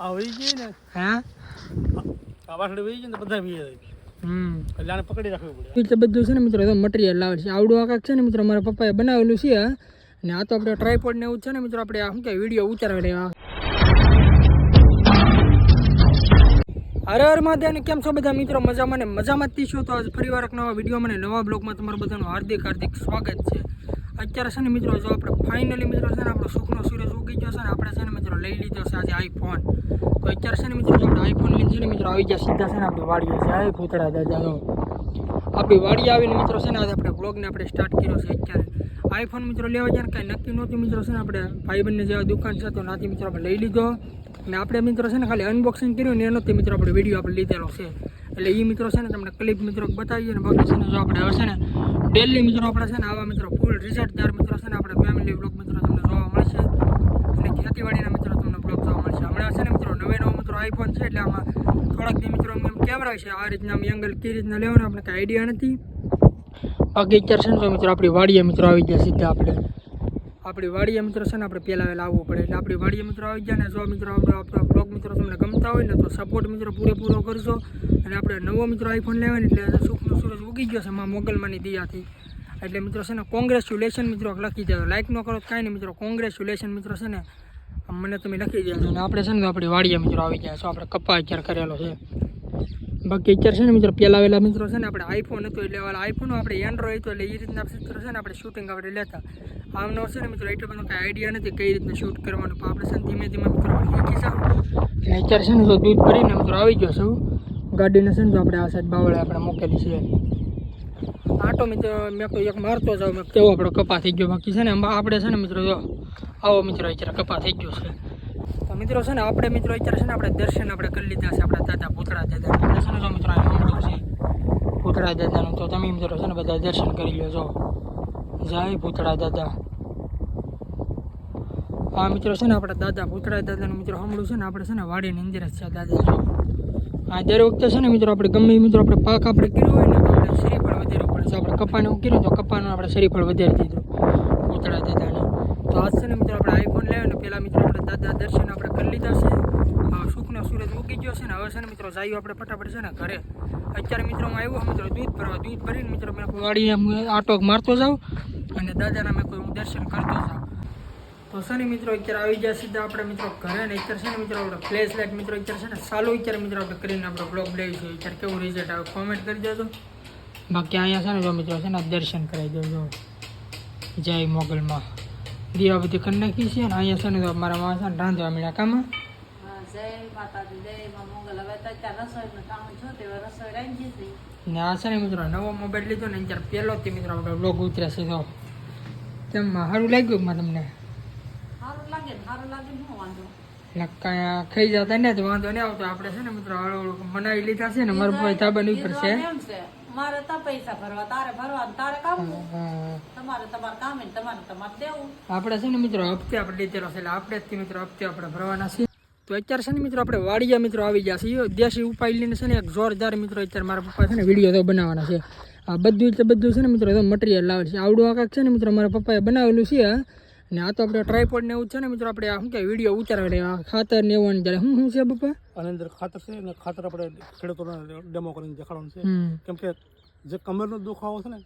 આ વહી ગઈ ને હા? આ વહી ગઈ ને બધા હમ. એટલે આને પકડી રાખવી પડે. એટલે બધું છે ને મિત્રો મટીરિયલ લાવે છે. આવડું આકાક છે ને મિત્રો મારા પપ્પાએ બનાવેલું છે અને આ તો આપણે ટ્રાયપોડ ને એવું છે ને મિત્રો આપણે આ શું કે વીડિયો ઉતારવા લેવા હર હર મહાદેવ કેમ છો બધા મિત્રો? મજામાં ને મજામાં જ છો તો આજ ફરી વાર નવા વીડિયો મને નવા બ્લોગમાં તમારું બધાનું હાર્દિક હાર્દિક સ્વાગત છે. અત્યારે છે ને મિત્રો જો આપણે ફાઇનલી મિત્રો છે ને આપણો સુખનો સૂરજ ઉગી ગયો છે ને આપણે છે ને મિત્રો લઈ લીધો છે આજે આઈફોન તો અત્યારે છે ને મિત્રો જો આપણે આઈફોન લઈને છે ને મિત્રો આવી ગયા સીધા છે ને આપણે વાડીએ છે આ ભૂતળા દાદા જો આપણી વાડી આવીને મિત્રો છે ને આજે આપણે બ્લોગને આપણે સ્ટાર્ટ કર્યો છે અત્યારે આઈફોન મિત્રો લેવા જાય ને કાંઈ નક્કી નહોતું મિત્રો છે ને આપણે ભાઈબંધને જેવા દુકાન છે તો નાથી મિત્રો આપણે લઈ લીધો અને આપણે મિત્રો છે ને ખાલી અનબોક્સિંગ કર્યું ને એનોથી મિત્રો આપણે વીડિયો આપણે લીધેલો છે એટલે એ મિત્રો છે ને તમને ક્લિપ મિત્રો બતાવીએ ને બાકી છે ને જો આપણે હવે છે ને ડેલી મિત્રો આપણે છે ને આવા મિત્રો ફૂલ રિઝલ્ટદાર મિત્રો છે ને આપણે ફેમિલી બ્લોગ મિત્રો તમને જોવા મળશે. અને ખેતીવાડીના મિત્રો તમને બ્લોગ જોવા મળશે. હમણાં છે ને મિત્રો નવે નવો મિત્રો આઈફોન છે એટલે આમાં થોડાક દી મિત્રો એમ કેમેરા છે. આ રીતના એંગલ કઈ રીતના લેવાનો આપણે કાંઈ આઈડિયા નથી. બાકી અત્યારે છે ને મિત્રો આપણી વાડીએ મિત્રો આવી ગયા સીધા આપણે. આપણી વાડીએ મિત્રો છે ને આપણે પહેલાં વહેલા આવવું પડે એટલે આપણી વાડીએ મિત્રો આવી ગયા ને જો મિત્રો આપણો બ્લોગ મિત્રો તમને ગમતા હોય ને તો સપોર્ટ મિત્રો પૂરેપૂરો કરજો અને આપણે નવો મિત્રો આઈફોન ને એટલે સુખનો સૂરજ ઉગી ગયો છે માં મોગલમાંની દિયાથી. એટલે મિત્રો છે ને કોંગ્રેચ્યુલેશન મિત્રો લખી દેજો. લાઇક ન કરો કાંઈ નહીં મિત્રો કોંગ્રેચ્યુલેશન મિત્રો છે ને મને તમે લખી દેજો. અને આપણે છે ને આપણી વાડીએ મિત્રો આવી ગયા છો. આપણે કપા અત્યારે કરેલો છે. બાકી અત્યારે છે ને મિત્રો પહેલા વહેલા મિત્રો છે ને આપણે આઈફોન હતો એટલે આઈફોન આપણે એન્ડ્રોઈડ હતો એટલે એ રીતના મિત્રો છે ને આપણે શૂટિંગ આપણે લેતા આમનો છે ને મિત્રો એટલો બધો કાંઈ આઈડિયા નથી કઈ રીતના શૂટ કરવાનું પણ આપણે છે ને ધીમે ધીમે મિત્રો શીખી જાવ અને અત્યારે છે ને તો દૂધ ભરીને મિત્રો આવી ગયો છું ગાડીને છે ને તો આપણે આ સાઈડ બાવળે આપણે મૂકેલી છે આટો મિત્રો મેં કોઈ એક મારતો જાઉં મેં કેવો આપણો કપા થઈ ગયો બાકી છે ને આપણે છે ને મિત્રો આવો મિત્રો અત્યારે કપા થઈ ગયો છે તો મિત્રો છે ને આપણે મિત્રો અત્યારે છે ને આપણે દર્શન આપણે કરી લીધા છે આપણા દાદા પૂતળા દાદા દર્શન જો મિત્રો અહીં મંદિર છે ભૂતળા દાદાનું. તો તમે મિત્રો છે ને બધા દર્શન કરી લો જો. જય ભૂતળા દાદા. આ મિત્રો, છે ને, આપણા દાદા, ભૂતળા દાદાનું મિત્રો સાંભળું છે ને, આપણે, છે ને, વાડીની અંદર જ છે દાદા. આ દર વખતે, છે ને, મિત્રો, આપણે ગમે મિત્રો, આપણે પાક આપણે કર્યો હોય ને, તો આપણે શ્રીફળ વધારવું પડે. જો, આપણે કપાનું કર્યું તો કપાનું આપણે શ્રીફળ વધારી દીધું. ભૂતળા દાદાને. તો આજ, છે ને, મિત્રો, આપણે આઈફોન લેવા ને પહેલાં મિત્રો, આપણે દાદા દર્શન આપણે કરી લીધા છે. સુખનો સૂરજ ઉગી ગયો છે ને હવે છે ને મિત્રો જાયું આપણે ફટાફટ છે ને ઘરે અત્યારે મિત્રો હું આવ્યો મિત્રો દૂધ ભરવા દૂધ ભરીને મિત્રો મેં કોઈ વાડી એમ આટો મારતો જાઉં અને દાદાના મેં કોઈ હું દર્શન કરતો જાઉં તો છે ને મિત્રો અત્યારે આવી જાય સીધા આપણે મિત્રો ઘરે ને અત્યારે છે ને મિત્રો આપણે ફ્લેશ લાઇટ મિત્રો અત્યારે છે ને સારું અત્યારે મિત્રો આપણે કરીને આપણે બ્લોગ લઈશું અત્યારે કેવું રિઝલ્ટ આવે કોમેન્ટ કરી દેજો બાકી અહીંયા છે ને જો મિત્રો છે ને દર્શન કરાવી દેજો જય મોગલમાં દીવા બધી કરી નાખી છે અને અહીંયા છે ને તો મારા માણસ રાંધવા મળ્યા કામાં હા, જય માતાજી જય માં મંગલ. હવે તો અત્યારે રસોઈનું કામ છો તે રસોઈ રાંધી હતી ને આ છે ને મિત્રો નવો મોબાઈલ લીધો ને અત્યારે પહેલોથી મિત્રો આપણે બ્લોગ ઉતરે છે તો તેમ સારું લાગ્યું માં તમને? સારું લાગે ને સારું લાગે શું વાંધો. કાંઈ ખાઈ જતા ને તો વાંધો નહીં આવતો. આપણે છે ને મિત્રો હળવું હળવું બનાવી લીધા છે ને મારું ભાઈ ઈદવાન એમ છે. મારે તો પૈસા ભરવા તારે ભરવા ને તારે કામ હા. તમારે તમારે કામ તમારે તમારે દેવું. આપણે છે ને મિત્રો હપ્તે આપણે લીધેલો છે એટલે આપણે જ તે મિત્રો હપ્તે આપણે ભરવાના છીએ. તો અત્યારે છે ને મિત્રો આપણે વાડિયા મિત્રો આવી ગયા છે દેશી ઉપાય લઈને છે ને એક જોરદાર મિત્રો અત્યારે મારા પપ્પા છે ને વીડિયો તો બનાવવાના છે. આ બધું એટલે બધું છે ને મિત્રો તો મટીરિયલ લાવે છે. આવડું આકાક છે ને મિત્રો મારા પપ્પાએ બનાવેલું છે અને આ તો આપણે ટ્રાયપોડ ને એવું છે ને મિત્રો આપણે શું કે વીડિયો ઉતારવા આ ખાતર ને એવું ત્યારે શું શું છે પપ્પા? આની અંદર ખાતર છે ને ખાતર આપણે ખેડૂતોને ડેમો કરીને દેખાડવાનું છે. કેમ કે જે કમરનો દુખાવો છે ને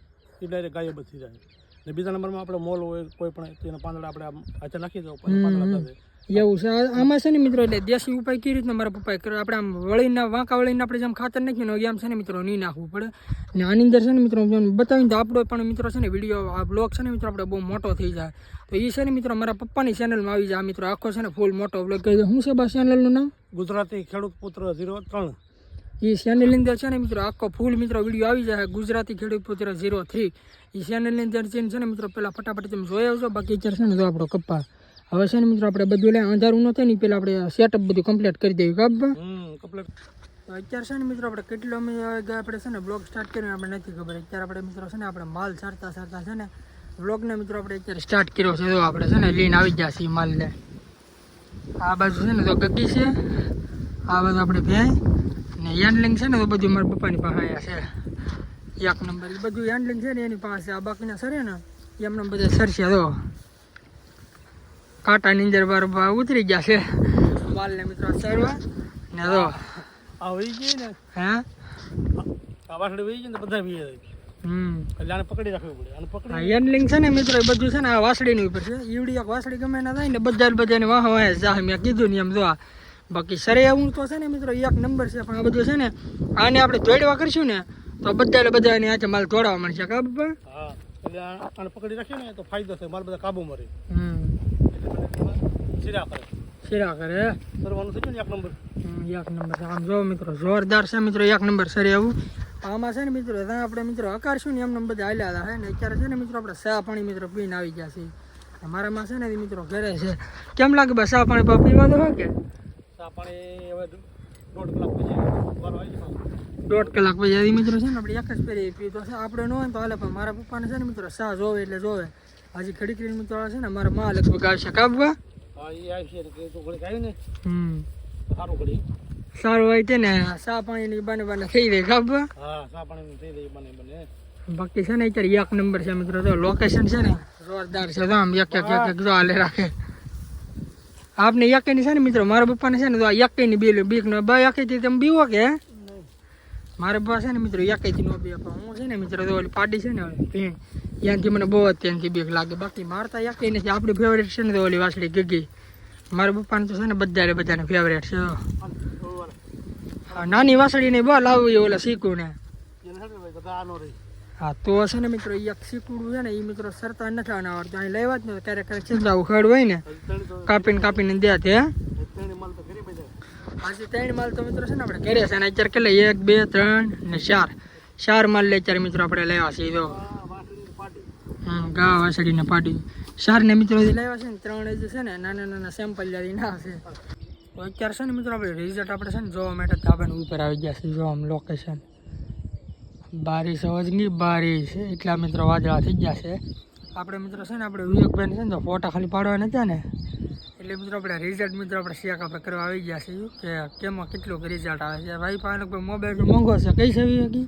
એ ડાયરેક્ટ ગાયબ જ થઈ જાય. ને બીજા નંબરમાં આપણે મોલ હોય કોઈ પણ તેના પાંદડા આપણે હાથે નાખી દો પાંદડા એવું છે આમાં છે ને મિત્રો એટલે દેશી ઉપાય કઈ રીતના મારા પપ્પાએ કર્યો આપણે આમ વળીના વાંકા વળીને આપણે જેમ ખાતર નાખીએ ને એમ છે ને મિત્રો નહીં નાખવું પડે ને આની અંદર છે ને મિત્રો બતાવીને તો આપણો પણ મિત્રો છે ને વીડિયો આ બ્લોગ છે ને મિત્રો આપણે બહુ મોટો થઈ જાય તો એ છે ને મિત્રો મારા પપ્પાની ચેનલમાં આવી જાય આ મિત્રો આખો છે ને ફૂલ મોટો બ્લોગ કહી હું શું છે બા ચેનલનું નામ ગુજરાતી ખેડૂત પુત્ર ઝીરો ત્રણ એ ચેનલની અંદર છે ને મિત્રો આખો ફૂલ મિત્રો વીડિયો આવી જાય ગુજરાતી ખેડૂત પુત્ર ઝીરો થ્રી એ ચેનલની અંદર છે ને મિત્રો પહેલાં ફટાફટ તમે જોઈ છો બાકી અત્યારે છે ને જો આપણો કપ્પા હવે છે ને મિત્રો આપણે બધું લે અંધારું ન થાય ને પેલા આપણે સેટઅપ બધું કમ્પ્લીટ કરી દઈએ અત્યારે છે ને મિત્રો આપણે કેટલો આપણે છે ને બ્લોગ સ્ટાર્ટ કર્યો આપણે નથી ખબર. અત્યારે આપણે મિત્રો છે ને આપણે માલ સારતા સારતા છે ને બ્લોગને મિત્રો આપણે અત્યારે સ્ટાર્ટ કર્યો છે. તો આપણે છે ને લઈને આવી ગયા છીએ માલને. આ બાજુ છે ને તો ગગી છે. આ બાજુ આપણે ભેં ને હેન્ડલિંગ છે ને તો બધું મારા પપ્પાની પાસે આયા છે. એક નંબર. બધું હેન્ડલિંગ છે ને એની પાસે. આ બાકીના સરે ને એમને બધા સરશે તો કાંટાની અંદર બાર બા ઉતરી ગયા છે. વાલને મિત્રો સરવા ને તો આ વહી ગઈ ને? હે? આ વાસળી વહી ગઈ ને તો બધા વી જાય. હમ. એટલે આને પકડી રાખવી પડે. આને પકડી આ એન્ડલિંગ છે ને મિત્રો એ બધું છે ને આ વાસળીની ઉપર છે. ઈવડી એક વાસળી ગમે ના થાય ને બધા જ બધાને વાહ વાહ જા મેં કીધું ને એમ જો આ. બાકી સરે એવું તો છે ને મિત્રો એક નંબર છે. પણ આ બધું છે ને આને આપણે દોડવા કરશું ને તો બધા એટલે બધા એની હાથે માલ દોડાવવા મળશે. કા બાપા? હા. એટલે આ- આને પકડી રાખીએ ને તો ફાયદો થાય. મારા બધા કાબુમાં રહે. હમ. સિરા કરે શીરા કરે કરવાનું થઈ ગયું ને એક નંબર? એક નંબર આમ જો મિત્રો જોરદાર છે મિત્રો એક નંબર સરે એવું આમાં છે ને મિત્રો ત્યાં આપણે મિત્રો હકારશું ને એમને બધા હાલ્યા હતા ને અત્યારે છે ને મિત્રો આપણે સા પાણી મિત્રો પીને આવી ગયા છીએ. અમારામાં છે ને મિત્રો ઘરે છે. કેમ લાગે બસ સા પાણી પીવાનું પીવા દો કે? ચા પાણી હવે દોઢ કલાક પછી દોઢ કલાક પછી આદી મિત્રો છે ને આપણે એક જ પહેરી પીતો છે. આપણે ન હોય તો હાલે પણ મારા પપ્પાને છે ને મિત્રો સા જોવે એટલે જોવે. હજી ખડી કરીને મિત્રો છે ને મારા માં લગભગ આવશે કાબવા સારું હોય છે ને સા પાણીની ની બને પાણી થઈ જાય બને બને. બાકી છે ને અત્યારે એક નંબર છે મિત્રો તો લોકેશન છે ને જોરદાર છે તો આમ એક એક એક એક જો હાલે રાખે. આપને એકની છે ને મિત્રો મારા પપ્પાને છે ને તો આ એકની બીલ બીક નો બે એકથી તમે બીવો કે મારા પાસે છે ને મિત્રો એકથી નો બી આપા હું છે ને મિત્રો, તો ઓલી પાડી છે ને ત્યાંથી મને બહુ ત્યાંથી બીક લાગે. બાકી મારતા એકેય નથી, આપણી ફેવરેટ છે ને તો ઓલી વાસળી ગગી. મારા પપ્પાને તો છે ને બધા બધાને ફેવરેટ છે. નાની વાસળી બહુ લાવવી ઓલા શીખું ને હા, તો છે ને મિત્રો એક શીકડું છે ને એ મિત્રો સરતા નથી આના આવડતું. અહીં લેવા જ ને ક્યારેક ક્યારેક છેદરાવું ખેડ હોય ને, કાપીને કાપીને દે તે હજી ત્રણ માલ તો કરી બધા આજે ત્રણ માલ તો મિત્રો છે ને આપણે કર્યા છે ને અત્યારે કેટલા? એક, બે, ત્રણ ને ચાર. ચાર માલ લે અત્યારે મિત્રો આપણે લેવા છે તો હમ ગા વાસળીને પાટી. ચાર ને મિત્રો લેવા છે ને, ત્રણ જે છે ને, નાના નાના સેમ્પલ જ્યારે ના છે. તો અત્યારે છે ને મિત્રો આપણે રિઝલ્ટ આપણે છે ને જોવા માટે ધાબાની ઉપર આવી ગયા છે, જો આમ લોકેશન બારીશ અવાજની બારીશ. એટલા મિત્રો વાદળા થઈ ગયા છે. આપણે મિત્રો છે ને, આપણે વિવેકભાઈ છે ને તો ફોટા ખાલી પાડવાના હતા ને એટલે મિત્રો આપણે રિઝલ્ટ મિત્રો આપણે શેક આપણે કરવા આવી ગયા છે કે કેમાં કેટલું રિઝલ્ટ આવે છે. ભાઈ પાસે કોઈ મોબાઈલ મોંઘો છે. કઈ છે વિવેકી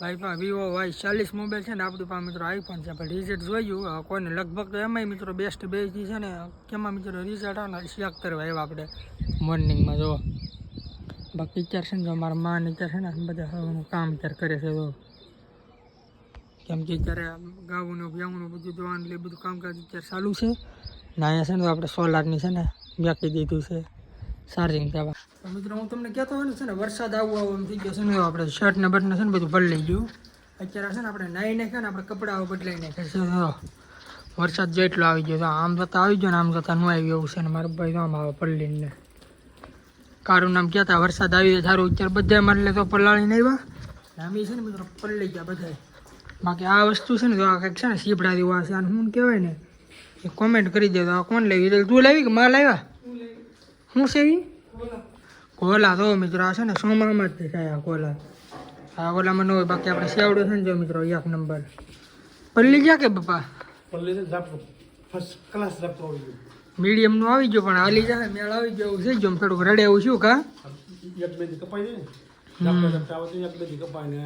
ભાઈ પાસે વિવો વાય ચાલીસ મોબાઈલ છે ને આપણી પાસે મિત્રો આઈફોન છે. પણ રિઝલ્ટ જોયું કોઈને લગભગ તો એમાંય મિત્રો બેસ્ટ બેસ્ટ છે ને કેમાં મિત્રો રિઝલ્ટ આવે ને શેક કરવા એવા આપણે મોર્નિંગમાં જો બાકી અત્યારે છે ને જો મારા માં અત્યારે છે ને બધા કામ અત્યારે કરે છે. તો કેમ કે અત્યારે ગાવું ભ્યાવું બધું જોવાનું એટલે બધું કામકાજ અત્યારે ચાલુ છે. ને અહીંયા છે ને તો આપણે સોલારની છે ને મેકી દીધું છે ચાર્જિંગ થવા મિત્રો હું તમને કહેતો હોય ને છે ને વરસાદ આવું આવું એમ થઈ ગયો છે ને આપણે શર્ટ ને બટને છે ને બધું બદલાઈ ગયું. અત્યારે છે ને આપણે નાહી નાખ્યા ને આપણે કપડાઓ બદલાઈ નાખ્યા છે. વરસાદ જેટલો આવી ગયો તો આમ જતાં આવી ગયો ને, આમ જતાં ન આવી એવું છે ને, મારા ભાઈ આમ આવે પલ્લીને કારું નામ કહેતા, વરસાદ આવી જાય સારું અત્યારે બધા મારે તો પલાળીને આવ્યા અમે છે ને મિત્રો પલળી ગયા બધા બાકી આ વસ્તુ છે ને તો આ કંઈક છે ને સીપડા જેવું આ છે આને શું કહેવાય ને? એ કોમેન્ટ કરી દે તો આ કોણ લેવી? એટલે તું લાવી કે માલ લાવ્યા શું છે એ કોલા તો મિત્રો આ છે ને સોમામાં જ થાય આ કોલા. આ કોલામાં ન હોય બાકી આપણે સેવડો છે ને જો મિત્રો એક નંબર. પલ્લી જા કે બાપા પલ્લી છે ફર્સ્ટ ક્લાસ ઝાપટું આવી ગયો. મીડિયમનું આવી ગયો પણ હાલી જાય મેળ આવી ગયો છે જો થોડુંક રડે એવું શું કા? એક બે કપાઈ જાય ને. ઝાપટા ઝાપટા આવે તો એક બે દી કપાય ને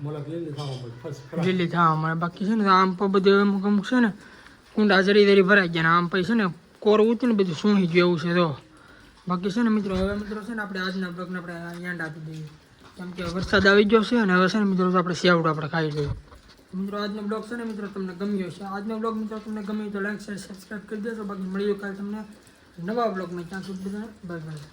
મોલક લીલી થવા પડે ફર્સ્ટ ક્લાસ લીલી થવા મળે બાકી છે ને આમ પણ બધું અમુક અમુક છે ને કુંડા જરી જરી ભરાઈ ગયા ને આમ પછી છે ને કોર ઉતું ને બધું સૂંઘી ગયું એવું છે તો બાકી છે ને મિત્રો હવે મિત્રો છે ને આપણે આજના બ્લોગને આપણે એન્ડ આપી દઈએ કેમ કે વરસાદ આવી ગયો છે અને હવે છે ને મિત્રો તો આપણે સેવડો આપણે ખાઈ લઈએ મિત્રો આજનો બ્લોગ છે ને મિત્રો તમને ગમ્યો છે આજનો બ્લોગ મિત્રો તમને ગમ્યો તો લાઈક શેર સબસ્ક્રાઈબ કરી દેજો બાકી મળ્યું કાલે તમને નવા બ્લોગમાં ત્યાં સુધી બધા બાય બાય